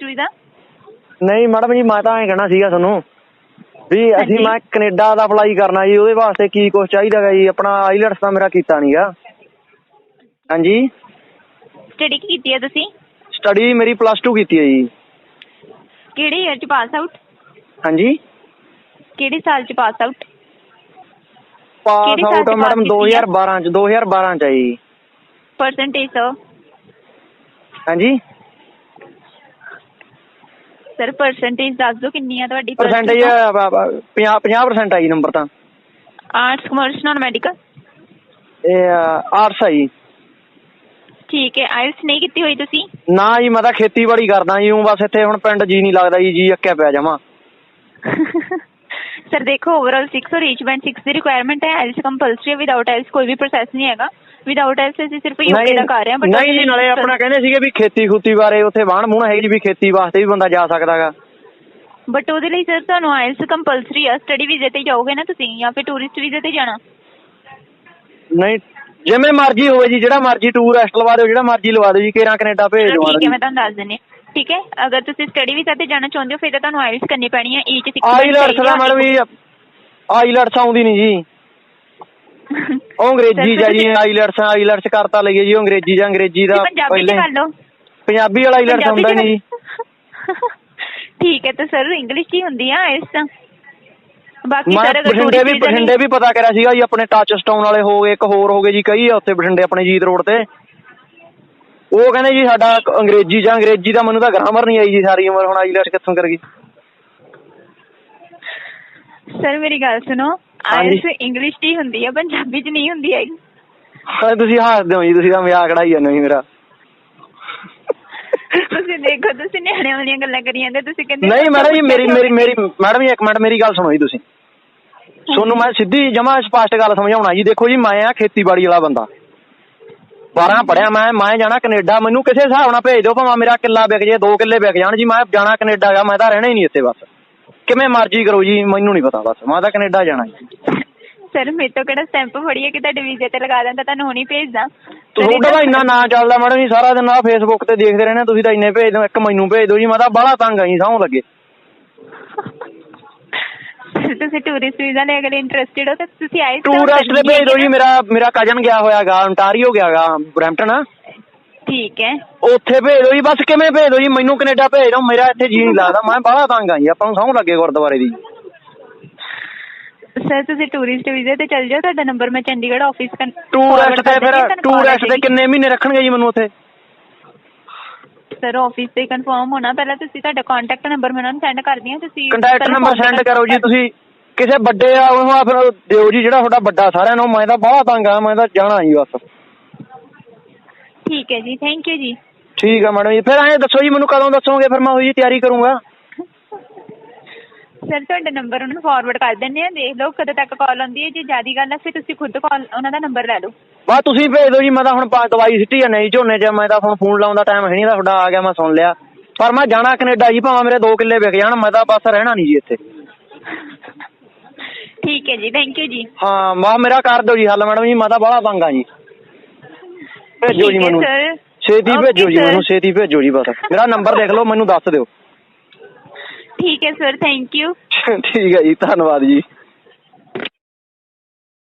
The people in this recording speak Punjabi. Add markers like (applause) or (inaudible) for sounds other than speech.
ਟੂਰਿਸਟ ਵੀਜ਼ਾ ਨਹੀਂ ਮੈਡਮ ਜੀ ਮੈਂ ਤਾਂ ਐਂ ਕਹਿਣਾ ਸੀਗਾ ਤੁਹਾਨੂੰ ਵੀ ਅਸੀਂ ਹਾਂਜੀ। ਮੈਂ ਕੈਨੇਡਾ ਦਾ ਅਪਲਾਈ ਕਰਨਾ ਜੀ ਉਹਦੇ ਵਾਸਤੇ ਕੀ ਕੁਝ ਚਾਹੀਦਾਗਾ ਜੀ? ਆਪਣਾ ਆਈਲੈਟਸ ਤਾਂ ਮੇਰਾ ਕੀਤਾ ਨਹੀਂਗਾ ਹਾਂਜੀ? ਸਟੱਡੀ ਕੀਤੀ ਹੈ ਤੁਸੀਂ? ਸਟੱਡੀ ਮੇਰੀ ਪਲੱਸ 2 ਕੀਤੀ ਹੈ ਜੀ। ਕਿਹੜੇ ਈਅਰ ਚ ਪਾਸ ਆਊਟ ਹਾਂਜੀ? ਕਿਹੜੇ ਸਾਲ ਚ ਪਾਸ ਆਊਟ ਪਾਸ ਕਿਹੜੀ ਸਾਲ ਆਊਟ ਚ ਮੈਡਮ pass ਕੀਤੀ ਹੈ? 2012 ਚ 2012 ਚ ਜੀ। ਪਰਸੈਂਟੇਜ ਸਰ ਹਾਂਜੀ? ਸਰ ਪਰਸੈਂਟੇਜ ਦੱਸ ਦਿਓ ਕਿੰਨੀ ਆ ਤੁਹਾਡੀ plus two ਪਰਸੈਂਟੇਜ ਤੋਂ? 50 50% ਆਈ ਨੰਬਰ ਤਾਂ। ਆਰਟਸ ਕਮਰਸ ਨਾਨ ਮੈਡੀਕਲ ਇਹ ਆਰਟਸ ਆ ਜੀ। ਠੀਕ ਹੈ ਆਇਲਸ ਨਹੀਂ ਕੀਤੀ ਹੋਈ ਤੁਸੀਂ? ਨਾ ਜੀ ਮੈਂ ਤਾਂ ਖੇਤੀਬਾੜੀ ਕਰਦਾ ਜੀ ਹੂੰ ਬਸ ਇੱਥੇ ਹੁਣ ਪਿੰਡ ਜੀ ਨਹੀਂ ਲੱਗਦਾ ਜੀ ਜੀ ਅੱਕਿਆ ਪਿਆ ਜਮਾ (laughs) ਸਰ ਦੇਖੋ ਓਵਰਆਲ 6 ਔਰ ਰੀਚ ਬੈਂਡ 6 ਦੀ ਰਿਕੁਆਇਰਮੈਂਟ ਹੈ ਆਇਲਸ ਕੰਪਲਸਰੀ ਹੈ ਵਿਦਆਊਟ ਆਇਲਸ ਕੋਈ ਵੀ ਪ੍ਰੋਸੈਸ ਨਹੀਂ ਹੈਗਾ। ਵਿਦਆਊਟ ਆਇਲਸ ਅਸੀਂ ਸਿਰਫ ਯੂਕੇ ਦਾ ਕਰ ਰਹੇ ਹਾਂ but ਨਹੀਂ ਜੀ ਨਾਲੇ ਆਪਣਾ ਕਹਿੰਦੇ ਸੀਗੇ ਵੀ ਖੇਤੀ ਖੂਤੀ ਬਾਰੇ ਉੱਥੇ ਵਾਹਣ ਮੂਣ ਹੈਗੀ ਜੀ ਵੀ ਖੇਤੀ ਵਾਸਤੇ ਵੀ ਬੰਦਾ ਜਾ ਸਕਦਾਗਾ ਬਟ ਉਹਦੇ ਲਈ ਸਰ ਤੁਹਾਨੂੰ ਆਇਲਸ ਕੰਪਲਸਰੀ ਆ ਸਟੱਡੀ ਵੀਜ਼ੇ ਤੇ ਜਾਓਗੇ ਨਾ ਤੁਸੀਂ ਜਾਂ ਫਿਰ ਟੂਰਿਸਟ ਵੀਜ਼ੇ ਤੇ ਜਾਣਾ? ਨਹੀਂ ਜਿਵੇਂ ਮਰਜ਼ੀ ਹੋਵੇ ਜੀ ਜਿਹੜਾ ਮਰਜ਼ੀ ਟੂਰਿਸਟ ਲਵਾ ਦਿਓ ਜਿਹੜਾ ਮਰਜ਼ੀ ਲਵਾ ਦਿਓ ਜੀ ਕੇਰਾਂ ਕੈਨੇਡਾ ਭੇਜ ਦਿਓ ਠੀਕ ਹੈ ਮੈਂ ਤੁਹਾਨੂੰ ਦੱਸ ਹਾਂ। ਠੀਕ ਹੈ? ਅਗਰ ਤੁਸੀਂ ਸਟੱਡੀ ਵੀਜ਼ਾ ਤੇ ਜਾਣਾ ਚਾਹੁੰਦੇ ਹੋ ਫਿਰ ਤਾਂ ਤੁਹਾਨੂੰ ਆਇਲਸ ਕਰਨੀ ਪੈਣੀ ਹੈ ਈਚ 6 ਆਈਲੈਟਸ ਦਾ ਮੈਡਮ ਜੀ ਆਈਲੈਟਸ ਆਉਂਦੀ ਨਹੀਂ ਜੀ। (laughs) ਉਹ ਅੰਗਰੇਜ਼ੀ ਜਾਂ ਜੀ ਆਈਲੈਟਸ ਆਈਲੈਟਸ ਕਰਤਾ ਲਈਏ ਜੀ ਉਹ ਅੰਗਰੇਜ਼ੀ ਜਾਂ ਅੰਗਰੇਜ਼ੀ ਦਾ ਪੰਜਾਬੀ ਚ ਕਰ ਲਓ। ਪੰਜਾਬੀ ਵਾਲਾ ਆਈਲੈਟਸ ਹੁੰਦਾ ਨਹੀਂ। ਜੀ (laughs) ਠੀਕ ਹੈ ਤਾਂ ਸਰ ਇੰਗਲਿਸ਼ ਹੀ ਹੁੰਦੀ ਆ ਆਇਲਸ ਤਾਂ। ਬਾਕੀ ਮੈਂ ਸਰ ਅਗਰ ਬਠਿੰਡੇ ਵੀ ਬਠਿੰਡੇ ਵੀ ਪਤਾ ਕਰਿਆ ਸੀਗਾ ਜੀ ਆਪਣੇ ਟੱਚ ਸਟਾਊਨ ਵਾਲੇ ਹੋ ਗਏ ਇੱਕ ਹੋਰ ਹੋ ਗਏ ਜੀ ਕਈ ਆ ਉੱਥੇ ਬਠਿੰਡੇ ਆਪਣੇ ਜੀਤ ਰੋਡ ਤੇ। ਉਹ ਕਹਿੰਦੇ ਜੀ ਸਾਡਾ ਕ- ਅੰਗਰੇਜ਼ੀ ਜਾਂ ਅੰਗਰੇਜ਼ੀ ਦਾ ਮੈਨੂੰ ਤਾਂ ਗ੍ਰਾਮਰ ਨਹੀਂ ਆਈ ਜੀ ਸਾਰੀ ਉਮਰ ਹੁਣ ਆਈਲੈਟਸ ਕਿੱਥੋਂ ਕਰ ਗਈ ਸਰ ਮੇਰੀ ਗੱਲ ਸੁਣੋ। ਹਾਂਜੀ। ਆਇਲਸ ਇੰਗਲਿਸ਼ ਦੀ ਹੁੰਦੀ ਆ ਪੰਜਾਬੀ ਚ ਨਹੀਂ ਹੁੰਦੀ ਹੈਗੀ। ਹਾਂ ਤੁਸੀਂ ਹੱਸਦੇ ਹੋ ਜੀ ਤੁਸੀਂ ਤਾਂ ਮਜ਼ਾਕ ਉਡਾਈ ਜਾਂਦੇ ਹੋ ਜੀ ਮੇਰਾ। ਤੁਸੀਂ ਦੇਖੋ ਤੁਸੀਂ ਨਿਆਣਿਆਂ ਵਾਲੀਆਂ ਗੱਲਾਂ ਕਰੀ ਜਾਂਦੇ ਤੁਸੀਂ ਕਹਿੰਦੇ ਨਹੀਂ ਮੈਡਮ ਜੀ ਮੇਰੀ ਮੇਰੀ ਮੇਰੀ ਮੈਡਮ ਜੀ ਇੱਕ ਮਿੰਟ ਮੇਰੀ ਗੱਲ ਸੁਣੋ ਜੀ ਤੁਸੀਂ। ਤੁਹਾਨੂੰ ਮੈਂ ਸਿੱਧੀ ਜਮਾ ਸਪਸ਼ਟ ਗੱਲ ਸਮਝਾਉਣਾ ਜੀ। ਦੇਖੋ ਜੀ ਮੈਂ ਆ ਖੇਤੀਬਾੜੀ ਵਾਲਾ ਬੰਦਾ। 12 ਪੜਿਆ ਮੈਂ ਮੈਂ ਜਾਣਾ ਕੈਨੇਡਾ ਮੈਨੂੰ ਕਿਸੇ ਹਿਸਾਬ ਨਾਲ ਭੇਜ ਦਿਓ ਭਾਵੇਂ ਮੇਰਾ ਕਿੱਲਾ ਵਿਕ ਜੇ ਦੋ ਕਿੱਲੇ ਵਿਕ ਜਾਣ ਜੀ ਮੈਂ ਜਾਣਾ ਕੈਨੇਡਾ ਗਾ ਮੈਂ ਤਾਂ ਰਹਿਣਾ ਹੀ ਨਹੀਂ ਇੱਥੇ ਬਸ। ਕਿਵੇਂ ਮਰਜ਼ੀ ਕਰੋ ਜੀ ਮੈਨੂੰ ਨਹੀਂ ਪਤਾ ਬਸ ਮੈਂ ਤਾਂ ਕੈਨੇਡਾ ਜਾਣਾ ਜੀ। ਸਰ ਮੇਰੇ ਤੋਂ ਕਿਹੜਾ ਸਟੈਂਪ ਫੜੀ ਹੈ ਕਿ ਤੁਹਾਡੇ ਵੀਜ਼ੇ ਤੇ ਲਗਾ ਦਿੰਦਾ ਤੁਹਾਨੂੰ ਹੁਣੀ ਭੇਜਦਾ? ਤੁਹਾਡਾ ਤਾਂ ਇੰਨਾ ਨਾਂ ਚੱਲਦਾ ਮੈਡਮ ਜੀ ਸਾਰਾ ਦਿਨ ਆ ਫੇਸਬੁੱਕ ਤੇ ਦੇਖਦੇ ਰਹਿੰਦੇ ਤੁਸੀਂ ਤਾਂ ਇੰਨੇ ਭੇਜ ਦਿਓ ਇੱਕ ਮੈਨੂੰ ਭੇਜ ਦਿਓ ਜੀ ਮੈਂ ਤਾਂ ਬਾਹਲਾ ਤੰਗ ਆ ਜੀ ਸਹੁੰ ਲੱਗੇ। ਤੁਸੀਂ ਟੂਰਿਸਟ ਵੀਜ਼ਾ ਲੈ ਕੇ ਇੰਟਰਸਟਿਡ ਹੋ ਤਾਂ ਤੁਸੀਂ ਆਏ ਟੂਰਿਸਟ ਤੇ ਭੇਜ ਦਿਓ ਜੀ ਮੇਰਾ ਮੇਰਾ ਕਜ਼ਨ ਗਿਆ ਹੋਇਆਗਾ ontario ਗਿਆਗਾ ਬਰੈਂਪਟਨ ਠੀਕ ਹੈ। ਉੱਥੇ ਭੇਜ ਦਿਓ ਜੀ ਬਸ ਕਿਵੇਂ ਭੇਜ ਦਿਓ ਜੀ ਮੈਨੂੰ ਕੈਨੇਡਾ ਭੇਜ ਦਿਓ ਮੇਰਾ ਇੱਥੇ ਜੀ ਨਹੀਂ ਲੱਗਦਾ ਮੈਂ ਬਾਹਲਾ ਤੰਗ ਆ ਜੀ ਆਪਾਂ ਨੂੰ ਸਹੁੰ ਲੱਗੇ ਗੁਰਦੁਆਰੇ ਦੀ। ਸਰ ਤੁਸੀਂ ਟੂਰਿਸਟ ਵੀਜ਼ੇ ਤੇ ਚੱਲ ਜਾਓ ਤੁਹਾਡਾ ਨੰਬਰ ਮੈਂ ਚੰਡੀਗੜ੍ਹ ਆਫਿਸ ਕਨ ਟੂਰਿਸਟ ਤੇ ਫਿਰ ਟੂਰਿਸਟ ਤੇ ਕਿੰਨੇ ਮਹੀਨੇ ਰੱਖਣਗੇ ਜੀ ਮੈਨੂੰ ਉੱਥੇ? ਸਰ ਆਫਿਸ ਤੇ ਕਨਫਰਮ ਹੋਣਾ ਪਹਿਲਾਂ ਤੁਸੀਂ ਤੁਹਾਡਾ ਕੰਟੈਕਟ ਨੰਬਰ ਮੈਂ ਉਹਨਾਂ ਨੂੰ ਸੈਂਡ ਕਰਦੀ ਹਾਂ ਤੁਸੀਂ ਕੰਟੈਕਟ ਨੰਬਰ ਸੈਂਡ ਕਰੋ ਜੀ ਤੁਸੀਂ ਕਿਸੇ ਵੱਡੇ ਆ ਉਹਨੂੰ ਆ ਫਿਰ ਦਿਓ ਜੀ ਜਿਹੜਾ ਤੁਹਾਡਾ ਵੱਡਾ ਸਾਰਿਆਂ ਨੂੰ ਮੈਂ ਤਾਂ ਬਾਹਲਾ ਤੰਗ ਆ ਮੈਂ ਤਾਂ ਜਾਣਾ ਜੀ ਬਸ। ਠੀਕ ਹੈ ਜੀ ਥੈਂਕ ਯੂ ਜੀ। ਠੀਕ ਆ ਮੈਡਮ ਜੀ ਫਿਰ ਐਂ ਦੱਸੋ ਜੀ ਮੈਨੂੰ ਕਦੋਂ ਦੱਸੋਗੇ ਫਿਰ ਮੈਂ ਉਹੀ ਜੀ ਤਿਆਰੀ ਕਰੂੰਗਾ। ਸਰ ਤੁਹਾਡਾ ਨੰਬਰ ਉਹਨਾਂ ਨੂੰ ਫਾਰਵਰਡ ਕਰ ਦਿੰਦੇ ਆ ਦੇਖ ਲਓ ਕਦੋਂ ਤੱਕ ਕਾਲ ਆਉਂਦੀ ਹੈ ਜੇ ਜ਼ਿਆਦਾ ਗੱਲ ਹੈ ਫਿਰ ਤੁਸੀਂ ਖੁਦ ਕਾਲ ਉਹਨਾਂ ਦਾ ਨੰਬਰ ਲੈ ਲਓ। ਬਸ ਤੁਸੀਂ ਭੇਜ ਦਿਓ ਜੀ ਮੈਂ ਤਾਂ ਹੁਣ ਪਾ ਦਵਾਈ ਸਿੱਟੀ ਜਾਂਦੇ ਜੀ ਝੋਨੇ 'ਚ ਮੈਂ ਤਾਂ ਹੁਣ ਫੋਨ ਲਾਉਣ ਦਾ ਟਾਈਮ ਹੈ ਨਹੀਂ ਤਾਂ ਤੁਹਾਡਾ ਆ ਗਿਆ ਮੈਂ ਸੁਣ ਲਿਆ। ਪਰ ਮੈਂ ਜਾਣਾ ਕੈਨੇਡਾ ਜੀ ਭਾਵੇਂ ਮੇਰੇ 2 ਕਿੱਲੇ ਵਿਕ ਜਾਣ ਮੈਂ ਤਾਂ ਬਸ ਰਹਿਣਾ ਨਹੀਂ ਜੀ ਇੱਥੇ। ਠੀਕ ਹੈ ਜੀ ਥੈਂਕ ਯੂ ਜੀ। ਹਾਂ ਮਾ ਮੇਰਾ ਕਰ ਦਿਓ ਜੀ ਹੱਲ ਮੈਡਮ ਜੀ ਮੈਂ ਤਾਂ ਬਾਹਲਾ ਤੰਗ ਆ ਜੀ। ਭੇਜੋ ਜੀ ਠੀਕ ਹੈ ਮੈਨੂੰ। ਛੇਤੀ Okay, ਭੇਜੋ ਜੀ sir। ਮੈਨੂੰ ਛੇਤੀ ਭੇਜੋ ਜੀ ਬਸ। ਮੇਰਾ ਨੰਬਰ ਦੇਖ ਲਓ ਮੈਨੂੰ ਦੱਸ ਦਿਓ। ਠੀਕ ਹੈ ਸਰ ਥੈਂਕ ਯੂ ਠੀਕ ਹੈ ਜੀ ਧੰਨਵਾਦ ਜੀ।